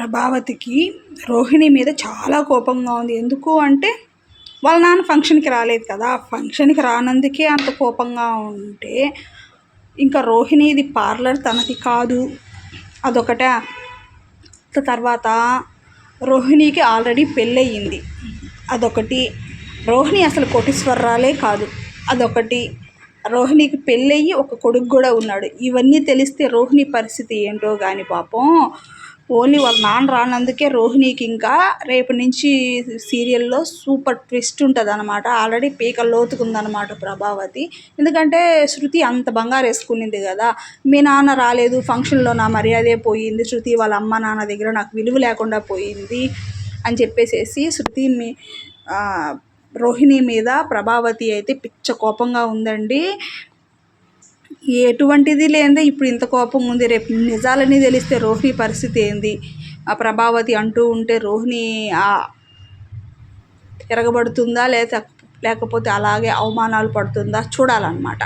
ప్రభావతికి రోహిణి మీద చాలా కోపంగా ఉంది. ఎందుకు అంటే వాళ్ళ నాన్న ఫంక్షన్కి రాలేదు కదా. ఫంక్షన్కి రానందుకే అంత కోపంగా ఉంటే ఇంకా రోహిణిది పార్లర్ తనది కాదు. అదొకట. తర్వాత రోహిణికి ఆల్రెడీ పెళ్ళయింది. అదొకటి. రోహిణి అసలు కోటీశ్వరరాలే కాదు. అదొకటి. రోహిణికి పెళ్ళయ్యి ఒక కొడుకు కూడా ఉన్నాడు. ఇవన్నీ తెలిస్తే రోహిణి పరిస్థితి ఏంటో కానీ పాపం ఓన్లీ వాళ్ళ నాన్న రానందుకే రోహిణికి ఇంకా రేపు నుంచి సీరియల్లో సూపర్ ట్విస్ట్ ఉంటుంది అనమాట ఆల్రెడీ పీక లోతుకుందనమాట ప్రభావతి. ఎందుకంటే శృతి అంత బంగారు వేసుకునింది కదా. మీ నాన్న రాలేదు ఫంక్షన్లో నా మర్యాదే పోయింది శృతి వాళ్ళ అమ్మ నాన్న దగ్గర నాకు విలువ లేకుండా పోయింది అని చెప్పేసేసి శృతి మీ రోహిణి మీద ప్రభావతి అయితే పిచ్చ కోపంగా ఉందండి. ఎటువంటిది లేదా ఇప్పుడు ఇంత కోపం ఉంది. రేపు నిజాలని తెలిస్తే రోహిణి పరిస్థితి ఏంది? ఆ ప్రభావతి అంటూ ఉంటే రోహిణి తిరగబడుతుందా? లేక లేకపోతే అలాగే అవమానాలు పడుతుందా? చూడాలన్నమాట.